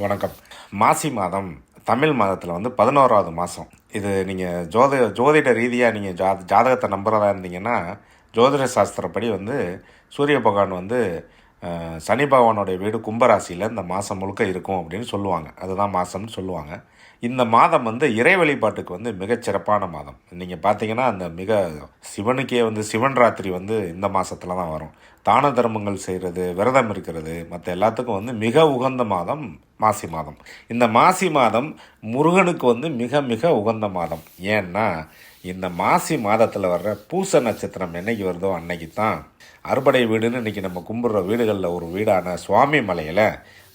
வணக்கம். மாசி மாதம் தமிழ் மாதத்தில் வந்து பதினோராவது மாதம் இது நீங்கள் ஜோதி ஜோதிட ரீதியாக நீங்கள் ஜா ஜாதகத்தை நம்புறதா இருந்தீங்கன்னா ஜோதிட சாஸ்திரப்படி வந்து சூரிய பகவான் வந்து சனி பகவானுடைய வீடு கும்பராசியில் இந்த மாதம் முழுக்க இருக்கும் அப்படின்னு சொல்லுவாங்க. அதுதான் மாதம்னு சொல்லுவாங்க. இந்த மாதம் வந்து இறை வழிபாட்டுக்கு வந்து மிகச்சிறப்பான மாதம். நீங்கள் பார்த்தீங்கன்னா அந்த மிக சிவனுக்கே வந்து சிவன் ராத்திரி வந்து இந்த மாதத்தில் தான் வரும். தான தர்மங்கள் செய்கிறது விரதம் இருக்கிறது மற்ற எல்லாத்துக்கும் வந்து மிக உகந்த மாதம் மாசி மாதம். இந்த மாசி மாதம் முருகனுக்கு வந்து மிக மிக உகந்த மாதம். ஏன்னா இந்த மாசி மாதத்தில் வர்ற பூச நட்சத்திரம் என்னைக்கு வருதோ அன்னைக்கு தான் அறுபடை வீடுன்னு இன்றைக்கி நம்ம கும்பிட்ற வீடுகளில் ஒரு வீடான சுவாமி மலையில்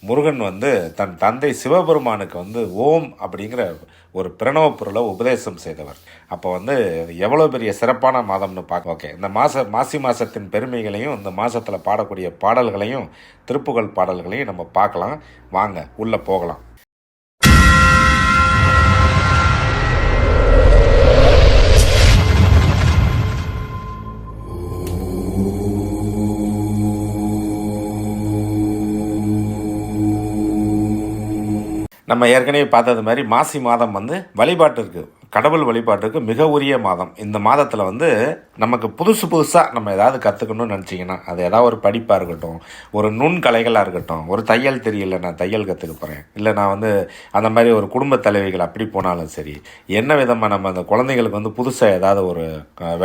முருகன் வந்து தன் தந்தை சிவபெருமானுக்கு வந்து ஓம் அப்படிங்கிற ஒரு பிரணவ பொருளை உபதேசம் செய்தவர். அப்போ வந்து எவ்வளோ பெரிய சிறப்பான மாதம்னு பார்க்க ஓகே இந்த மாத மாசி மாதத்தின் பெருமைகளையும் இந்த மாதத்தில் பாடக்கூடிய பாடல்களையும் திருப்புகழ் பாடல்களையும் நம்ம பார்க்கலாம். வாங்க உள்ளே போகலாம். நம்ம ஏற்கனவே பார்த்தது மாதிரி மாசி மாதம் வந்து வழிபாட்டிற்கு கடவுள் வழிபாட்டுக்கு மிக உரிய மாதம். இந்த மாதத்தில் வந்து நமக்கு புதுசு புதுசாக நம்ம ஏதாவது கற்றுக்கணும்னு நினச்சிங்கன்னா அது ஏதாவது ஒரு படிப்பாக இருக்கட்டும் ஒரு நுண் கலைகளாக இருக்கட்டும் ஒரு தையல் தெரியல நான் தையல் கற்றுக்க போகிறேன் இல்லை நான் வந்து அந்த மாதிரி ஒரு குடும்ப தலைவிகள் அப்படி போனாலும் சரி என்ன விதமாக நம்ம அந்த குழந்தைங்களுக்கு வந்து புதுசாக ஏதாவது ஒரு அஹ்,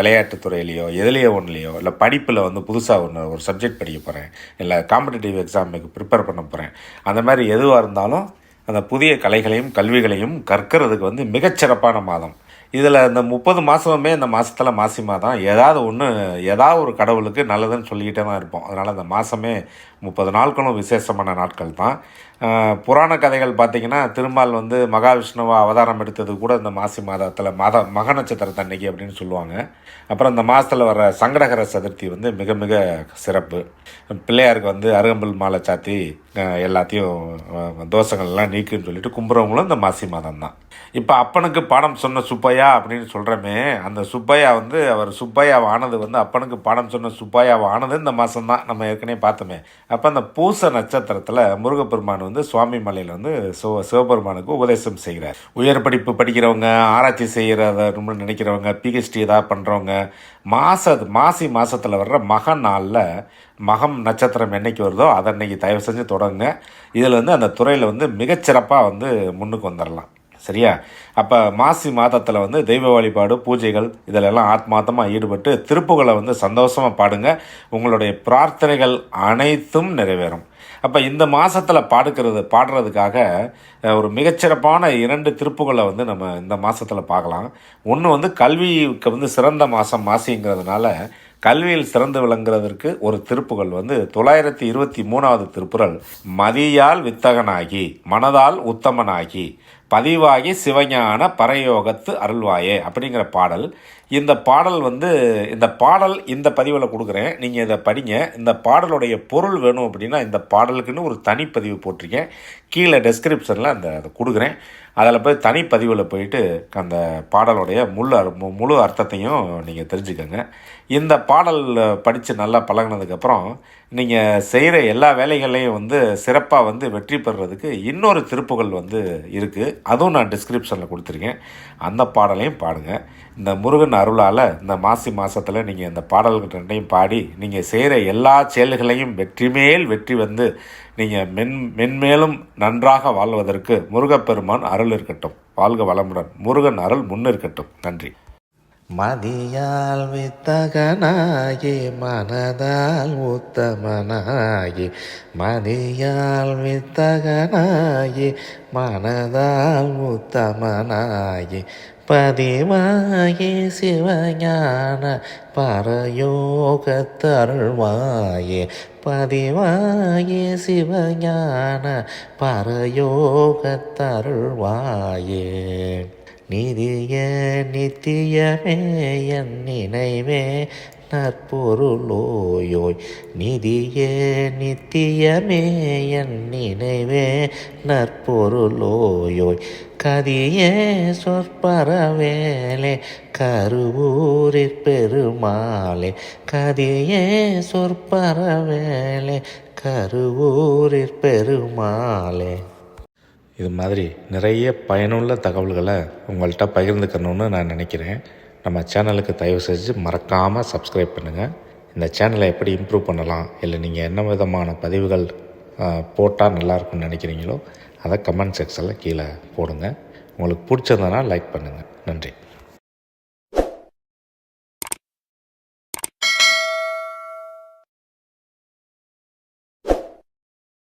துறையிலையோ எதுலேயோ ஒன்றுலையோ இல்லை படிப்பில் வந்து புதுசாக ஒன்று ஒரு சப்ஜெக்ட் படிக்க போகிறேன் இல்லை காம்படிட்டிவ் எக்ஸாமுக்கு ப்ரிப்பேர் பண்ண போகிறேன் அந்த மாதிரி எதுவாக இருந்தாலும் அந்த புதிய கலைகளையும் கல்விகளையும் கற்கிறதுக்கு வந்து மிகச்சிறப்பான மாதம். இதில் இந்த முப்பது மாதமுமே இந்த மாதத்தில் மாசி மாதம். ஏதாவது ஒன்று ஏதாவது ஒரு கடவுளுக்கு நல்லதுன்னு சொல்லிக்கிட்டே தான் இருப்போம். அதனால் அந்த மாதமே முப்பது நாட்களும் விசேஷமான நாட்கள் தான் புராண கதைகள் பார்த்திங்கன்னா திருமால் வந்து மகாவிஷ்ணுவா அவதாரம் எடுத்தது கூட இந்த மாசி மாதத்தில் மாத மக நட்சத்திரத்தை அன்னைக்கு அப்படின்னு சொல்லுவாங்க. அப்புறம் இந்த மாதத்தில் வர சங்கடகர சதுர்த்தி வந்து மிக மிக சிறப்பு. பிள்ளையாருக்கு வந்து அருகம்புல் மாலை சாத்தி எல்லாத்தையும் ஆஹ் தோஷங்கள்லாம் நீக்குன்னு சொல்லிட்டு கும்புறவங்களும் இந்த மாசி மாதம் தான் இப்போ அப்பனுக்கு பாடம் சொன்ன சுப்பையா அப்படின்னு சொல்கிறோமே அந்த சுப்பையா வந்து அவர் சுப்பையாவை ஆனது வந்து அப்பனுக்கு பாடம் சொன்ன சுப்பையாவை ஆனது இந்த மாதம் தான் நம்ம ஏற்கனவே பார்த்தோமே. அப்போ அந்த பூச நட்சத்திரத்தில் முருகப்பெருமான் வந்து வந்து சுவாமி மலையில் வந்து சிவ சிவபெருமானுக்கு உபதேசம் செய்கிறார். உயர் படிப்பு படிக்கிறவங்க ஆராய்ச்சி செய்கிறத ரொம்ப நினைக்கிறவங்க பிஹெச்டி ஏதாவது பண்ணுறவங்க மாச மாசி மாதத்தில் வர்ற மக நாளில் மகம் நட்சத்திரம் என்னைக்கு வருதோ அதை அன்னைக்கு தயவு செஞ்சு தொடங்க இதில் வந்து அந்த துறையில் வந்து மிகச்சிறப்பாக வந்து முன்னுக்கு வந்துடலாம் சரியா? அப்போ மாசி மாதத்தில் வந்து தெய்வ வழிபாடு பூஜைகள் இதிலெல்லாம் ஆத்மார்த்தமாக ஈடுபட்டு திருப்புகளை வந்து சந்தோஷமாக பாடுங்க. உங்களுடைய பிரார்த்தனைகள் அனைத்தும் நிறைவேறும். அப்போ இந்த மாதத்தில் பாடுக்கிறது பாடுறதுக்காக ஒரு மிகச்சிறப்பான இரண்டு திருப்புகளை வந்து நம்ம இந்த மாதத்தில் பார்க்கலாம். ஒன்று வந்து கல்விக்கு வந்து சிறந்த மாதம் மாசிங்கிறதுனால கல்வியில் சிறந்து விளங்குறதற்கு ஒரு திருப்புகள் வந்து தொள்ளாயிரத்தி இருபத்தி மூணாவது திருப்புறல் மதியால் வித்தகனாகி மனதால் உத்தமனாகி பதிவாகி சிவஞான பரயோகத்து அருள்வாயே அப்படிங்கிற பாடல். இந்த பாடல் வந்து இந்த பாடல் இந்த பதிவில் கொடுக்குறேன். நீங்கள் இதை படிங்க. இந்த பாடலுடைய பொருள் வேணும் அப்படின்னா இந்த பாடலுக்குன்னு ஒரு தனிப்பதிவு போட்டிருக்கேன். கீழே டெஸ்கிரிப்ஷனில் அந்த அதை கொடுக்குறேன். அதில் போய் தனிப்பதிவில் போயிட்டு அந்த பாடலுடைய முழு மு- முழு அர்த்தத்தையும் நீங்கள் தெரிஞ்சுக்கோங்க. இந்த பாடல் படித்து நல்லா பழகுனதுக்கப்புறம் நீங்கள் செய்கிற எல்லா வேலைகளையும் வந்து சிறப்பாக வந்து வெற்றி பெறுறதுக்கு இன்னொரு திருப்புகள் வந்து இருக்குது அதுவும் நான் டிஸ்கிரிப்ஷனில் கொடுத்துருக்கேன். அந்த பாடலையும் பாடுங்க. இந்த முருகன் அருளால் இந்த மாசி மாதத்தில் நீங்கள் இந்த பாடல்கள் ரெண்டையும் பாடி நீங்கள் செய்கிற எல்லா செயல்களையும் வெற்றி மேல் வெற்றி வந்து நீங்கள் மென் மென்மேலும் நன்றாக வாழ்வதற்கு முருகப்பெருமான் அருள் இருக்கட்டும். வாழ்க வளமுடன். முருகன் அருள் முன்னிருக்கட்டும் நன்றி. மதியால் வித்தகனாகி மனதால் உத்தமனாகி மதியால் வித்தகனாகி மனதால் உத்தமனாகி பதிவாகி சிவஞான பரயோகத்தருள்வாயே பதிவாகி சிவஞான பரயோகத்தருள்வாயே நிதிய நித்தியமே என் நினைவே நற்பொருளோயோய். நிதியே நித்தியமே என் நினைவே நற்பொருளோயோய். கதியே சொற்பரவேலே கருவூரிற் பெருமாளே. கதியே சொற்பரவேலே கருவூரிற் பெருமாளே. இது மாதிரி நிறைய பயனுள்ள தகவல்களை உங்கள்கிட்ட பகிர்ந்துக்கணும்னு நான் நினைக்கிறேன். நம்ம சேனலுக்கு தயவு செஞ்சு மறக்காமல் சப்ஸ்கிரைப் பண்ணுங்கள் இந்த சேனலை எப்படி இம்ப்ரூவ் பண்ணலாம் இல்லை நீங்கள் என்ன விதமான பதிவுகள் போட்டால் நல்லாயிருக்கும்னு நினைக்கிறீங்களோ அதை கமெண்ட் செக்ஷனில் கீழே போடுங்க. உங்களுக்கு பிடிச்சிருந்தனா லைக் பண்ணுங்கள் நன்றி.